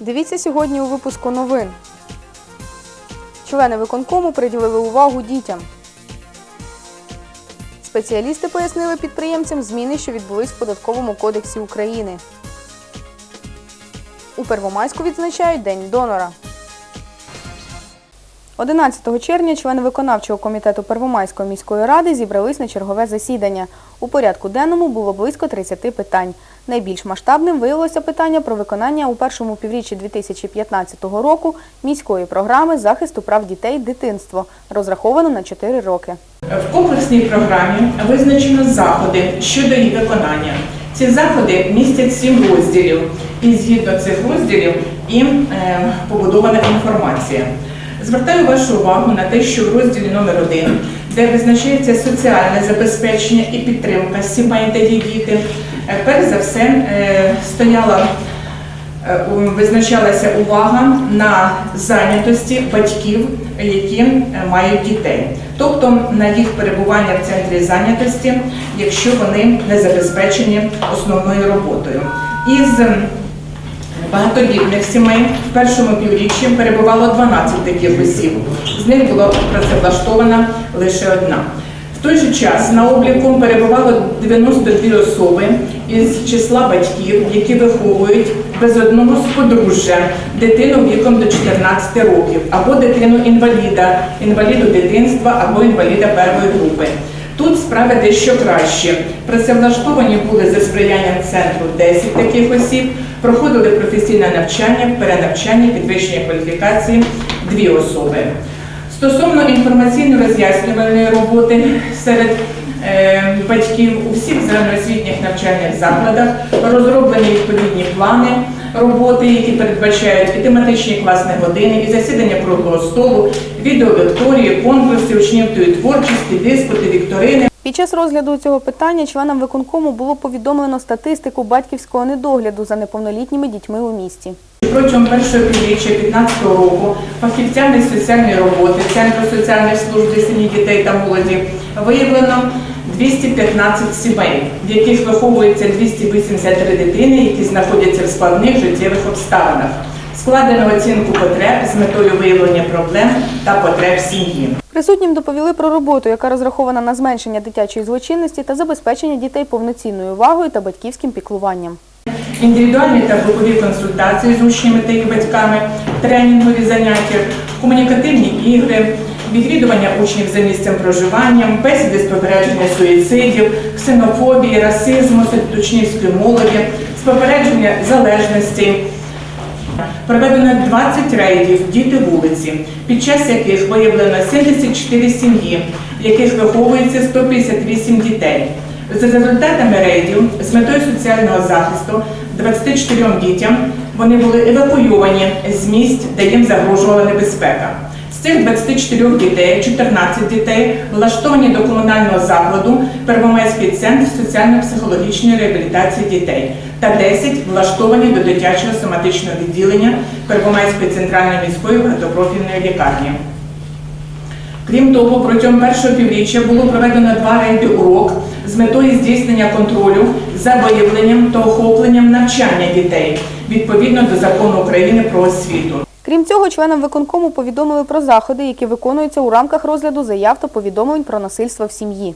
Дивіться сьогодні у випуску новин. Члени виконкому приділили увагу дітям. Спеціалісти пояснили підприємцям зміни, що відбулись в податковому кодексі України. У Первомайську відзначають День донора. 11 червня члени виконавчого комітету Первомайської міської ради зібрались на чергове засідання. У порядку денному було близько 30 питань. Найбільш масштабним виявилося питання про виконання у першому півріччі 2015 року міської програми захисту прав дітей дитинство, розраховано на 4 роки. В комплексній програмі визначено заходи щодо її виконання. Ці заходи містять сім розділів, і згідно цих розділів їм е, побудована інформація. Звертаю вашу увагу на те, що в розділі номер 1 де визначається соціальне забезпечення і підтримка сімей, де є діти, е, перш за все е, стояла Е, визначалася увага на зайнятості батьків, які мають дітей, тобто на їх перебування в центрі зайнятості, якщо вони не забезпечені основною роботою. Із багатодітних сімей в першому півріччі перебувало 12 таких осіб. З них була працевлаштована лише одна. В той же час на обліку перебувало 92 особи із числа батьків, які виховують без одного з подружжя дитину віком до 14 років, або дитину інваліда, інваліду дитинства або інваліда першої групи. Тут справи дещо краще. Працевлаштовані були за сприянням центру 10 таких осіб, проходили професійне навчання, перенавчання, підвищення кваліфікації дві особи. Стосовно інформаційно-роз'яснювальної роботи серед е, батьків у всіх загальноосвітніх навчальних закладах розроблені відповідні плани роботи, які передбачають і тематичні класні години, і засідання круглого столу, відеолекторії, конкурси, учнівської творчості, диспути, вікторини. Під час розгляду цього питання членам виконкому було повідомлено статистику батьківського недогляду за неповнолітніми дітьми у місті. Протягом першого півріччя 2015 року фахівцями соціальної роботи Центру соціальних служб для сім'ї дітей та молоді виявлено 215 сімей, в яких виховується 283 дитини, які знаходяться в складних життєвих обставинах. Складено оцінку потреб з метою виявлення проблем та потреб сім'ї. Присутнім доповіли про роботу, яка розрахована на зменшення дитячої злочинності та забезпечення дітей повноцінною увагою та батьківським піклуванням. індивідуальні та групові консультації з учнями та їх батьками, тренінгові заняття, комунікативні ігри, відвідування учнів за місцем проживання, бесіди з попередження суїцидів, ксенофобії, расизму серед учнівської молоді, з попередження залежності. Проведено 20 рейдів Діти вулиці, під час яких виявлено 74 сім'ї, в яких виховується 158 дітей. За результатами рейдів з метою соціального захисту 24 дітям вони були евакуйовані з місць, де їм загрожувала небезпека. Цих 24 дітей 14 дітей влаштовані до комунального закладу Первомайський центр соціально-психологічної реабілітації дітей та 10 влаштовані до дитячого соматичного відділення Первомайської центральної міської багатопрофільної лікарні. Крім того, протягом першого півріччя було проведено два рейди урок з метою здійснення контролю за виявленням та охопленням навчання дітей відповідно до закону України про освіту. Крім цього, членам виконкому повідомили про заходи, які виконуються у рамках розгляду заяв та повідомлень про насильство в сім'ї.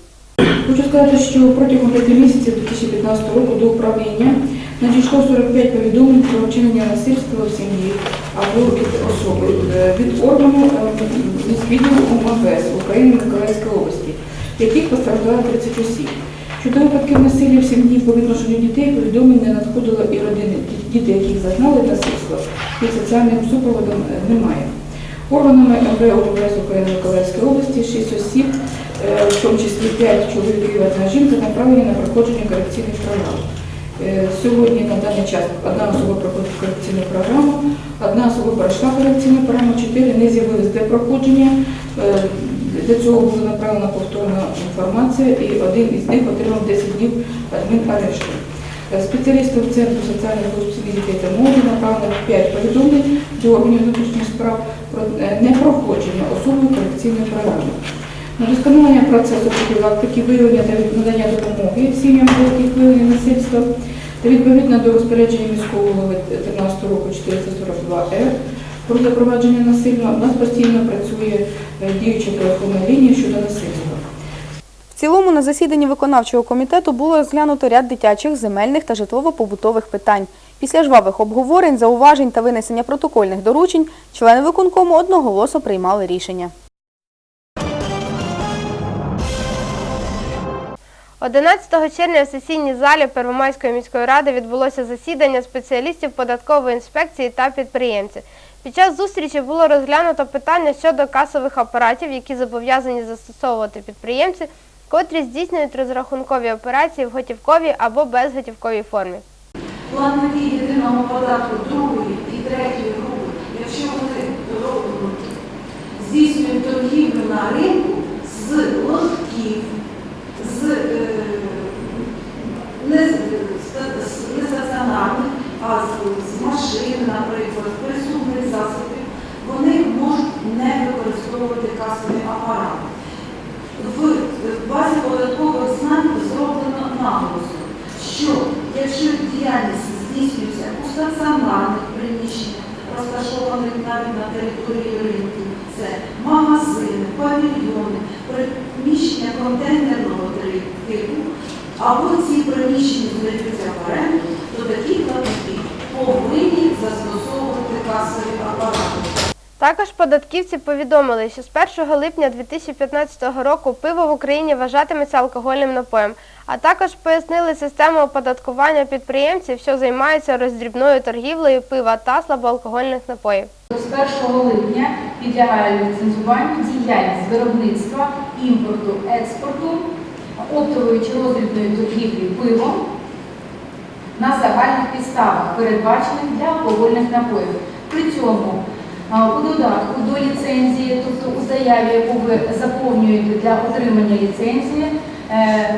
Хочу сказати, що протягом п'яти місяців 2015 року до управління надійшло 45 повідомлень про вчинення насильства в сім'ї або від особи е, від органу е, міськвідділу УМВС України Миколаївської області, яких постраждало 30 осіб. Щодо випадків насилля в сім'ї по відношенню дітей повідомлень не надходило і родини, діти, яких зазнали насильство, і соціальним супроводом е, немає. Органами МВ УМВС України Миколаївської області 6 осіб, е, в тому числі 5 чоловіків і одна жінка, направлені на проходження корекційних програм. Е, Сьогодні на даний час одна особа проходить корекційну програму, одна особа пройшла корекційну програму, чотири не з'явились для проходження. Для цього була направлена повторна інформація і один із них отримав 10 днів адмінарешту. Е, Спеціалістам Центру соціальних дітей та молоді направлено 5 повідомлень до органів внутрішніх справ про е, непроходження особою корекційної програми. На досконалення процесу профілактики, виявлення та надання допомоги сім'ям, яких виявлення насильства, Та відповідно до розпорядження міського голови 13 року 442 р про запровадження насильства, у нас постійно працює е, діюча телефонна лінія щодо насильства. В цілому на засіданні виконавчого комітету було розглянуто ряд дитячих, земельних та житлово-побутових питань. Після жвавих обговорень, зауважень та винесення протокольних доручень члени виконкому одноголосо приймали рішення. 11 червня в сесійній залі Первомайської міської ради відбулося засідання спеціалістів податкової інспекції та підприємців. Під час зустрічі було розглянуто питання щодо касових апаратів, які зобов'язані застосовувати підприємці, котрі здійснюють розрахункові операції в готівковій або безготівковій формі. платники єдиного податку другої і третьої групи, якщо вони здійснюють торгівлю на ринку з лотків, з е, не з- з- з нестаціонарних, а з, з машин, наприклад, присутних засобів, вони можуть не використовувати касові апарати. В базі податкових знань зроблено наголосом, що якщо діяльність здійснюється у стаціонарних приміщеннях, розташованих на території ринку, це магазини, павільйони, приміщення контейнерного типу, або ці приміщення здаються в оренду, то такі платники повинні апарати. Також податківці повідомили, що з 1 липня 2015 року пиво в Україні вважатиметься алкогольним напоєм, а також пояснили систему оподаткування підприємців, що займаються роздрібною торгівлею пива та слабоалкогольних напоїв. З 1 липня підлягає ліцензуванню діяльність виробництва, імпорту, експорту, оптової чи роздрібної торгівлі пивом на загальних підставах, передбачених для алкогольних напоїв. При цьому у додатку до ліцензії, тобто у заяві, яку ви заповнюєте для отримання ліцензії, е,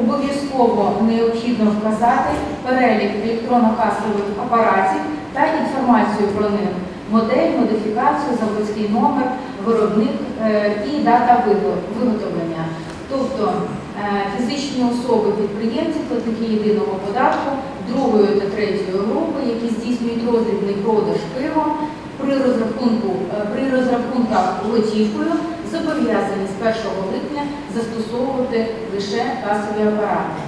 обов'язково необхідно вказати перелік електронно-касових апаратів та інформацію про них модель, модифікацію, заводський номер, виробник е, і дата виготовлення. Тобто е, фізичні особи підприємці, платники єдиного податку другої та третьої групи, які здійснюють роздрібний продаж пива, при розрахунку е, при розрахунках готівкою зобов'язані з 1 липня застосовувати лише касові апарати.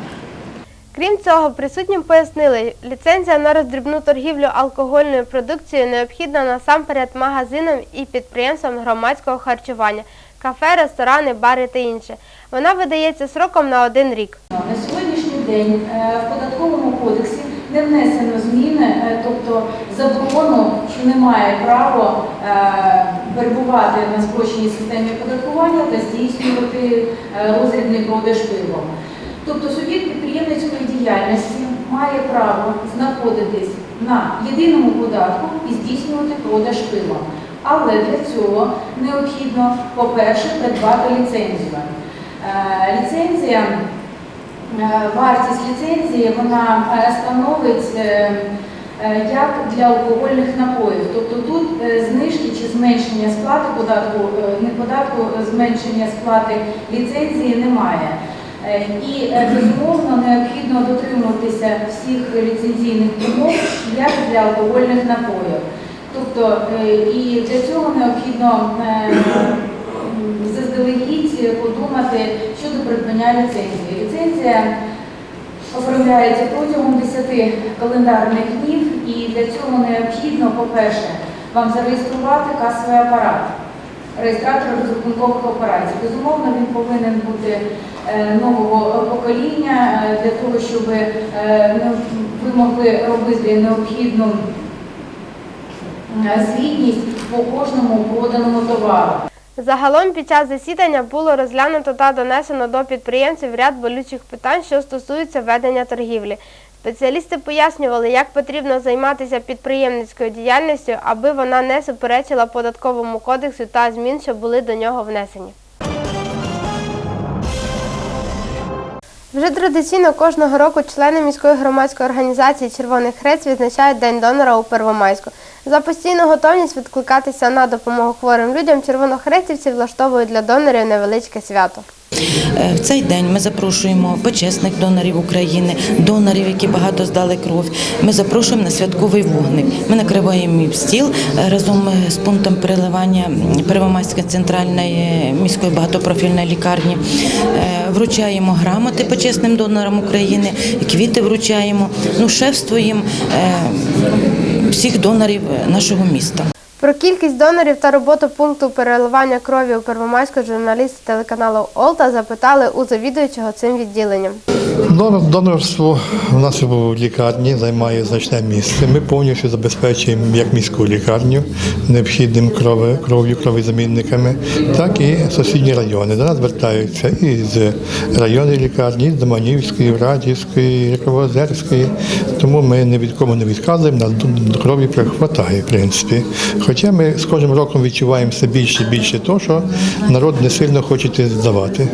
Крім цього, присутнім пояснили, ліцензія на роздрібну торгівлю алкогольною продукцією необхідна насамперед магазинам і підприємствам громадського харчування, кафе, ресторани, бари та інше. Вона видається сроком на один рік. На сьогоднішній день е, в податковому кодексі не внесено зміни, е, тобто заборону, що немає права е, перебувати на спрощеній системі оподаткування та здійснювати е, розрібний продаж пивом. Тобто суб'єкт підприємницької діяльності має право знаходитись на єдиному податку і здійснювати продаж пива. Але для цього необхідно, по-перше, придбати ліцензію. Ліцензія Вартість ліцензії вона е, становить е, е, як для алкогольних напоїв. Тобто тут е, знижки чи зменшення сплати податку, е, не податку, е, зменшення сплати ліцензії немає. Е, І е, безумовно необхідно дотримуватися всіх ліцензійних умов як для алкогольних напоїв. Тобто е, і для цього необхідно заздалегідь подумати щодо придбання ліцензії. Ліцензія оформляється протягом 10 календарних днів і для цього необхідно, по-перше, вам зареєструвати касовий апарат, реєстратор розрахункових операцій. Безумовно, він повинен бути е, нового покоління е, для того, щоб е, ви могли робити необхідну звітність по кожному проданому товару. Загалом під час засідання було розглянуто та донесено до підприємців ряд болючих питань, що стосуються ведення торгівлі. Спеціалісти пояснювали, як потрібно займатися підприємницькою діяльністю, аби вона не суперечила податковому кодексу та змін, що були до нього внесені. Вже традиційно кожного року члени міської громадської організації Червоний Хрест відзначають День донора у Первомайську. За постійну готовність відкликатися на допомогу хворим людям червонохрестівці влаштовують для донорів невеличке свято. Е, В цей день ми запрошуємо почесних донорів України, донорів, які багато здали кров. Ми запрошуємо на святковий вогник. Ми накриваємо стіл е, разом з пунктом переливання Первомайської центральної міської багатопрофільної лікарні. Е, Вручаємо грамоти почесним донорам України, квіти вручаємо. Ну, шефствуємо е, всіх донорів нашого міста. Про кількість донорів та роботу пункту переливання крові у Первомайську журналісти телеканалу Олта запитали у завідуючого цим відділенням. Донорство у нас в лікарні займає значне місце. Ми повністю забезпечуємо як міську лікарню необхідним крови, кров'ю, кровозамінниками, так і сусідні райони. До нас звертаються і з районної лікарні, і з Доманівської, Радівської, Кровозерської. Тому ми ні від кому не відказуємо, нас крові хватає, в принципі. Хоча ми з кожним роком відчуваємо все більше і більше того, що народ не сильно хоче здавати.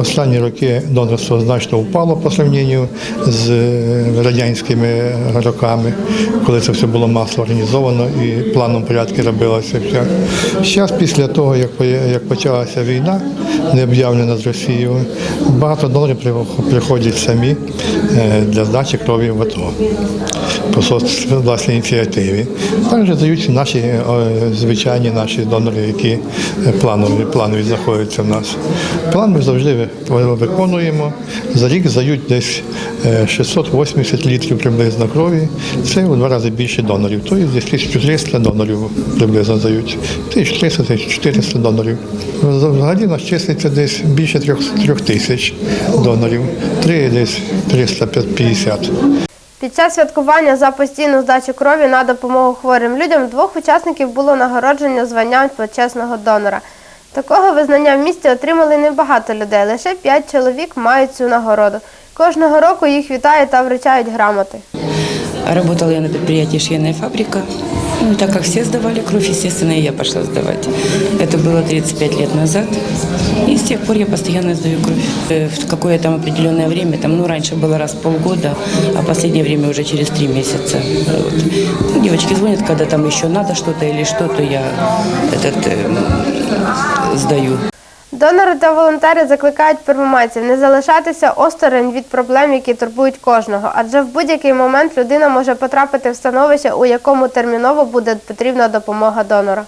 Останні роки донорство значно впало по сравненню з е, радянськими роками, коли це все було масово організовано і планом порядки робилося. Зараз, після того, як, почалася війна, не об'явлена з Росією, багато донорів приходять самі е, для здачі крові в по власній ініціативі. Також дають наші е, звичайні наші донори, які е, планові, планові знаходяться в нас. План ми завжди виконуємо. За рік здають десь е, 680 літрів приблизно крові. Це у два рази більше донорів. Тобто десь 1300 донорів приблизно дають. 1300-1400 донорів. Взагалі нас числиться десь більше трьох тисяч донорів. Три десь 350. Під час святкування за постійну здачу крові на допомогу хворим людям двох учасників було нагороджено званням почесного донора. Такого визнання в місті отримали небагато людей, лише п'ять чоловік мають цю нагороду. Кожного року їх вітають та вручають грамоти. Работала я на підприємстві «Швейная фабрика». Ну, и так как все сдавали кровь, естественно, и я пошла сдавать. Это было 35 лет назад. И с тех пор я постоянно сдаю кровь. Э, В какое там определенное время, там, ну, раньше было раз в полгода, а в последнее время уже через три месяца. Вот. Ну, девочки звонят, когда там еще надо что-то или что-то, я этот, э, сдаю. Донори та волонтери закликають первомайців не залишатися осторонь від проблем, які турбують кожного, адже в будь-який момент людина може потрапити в становище, у якому терміново буде потрібна допомога донора.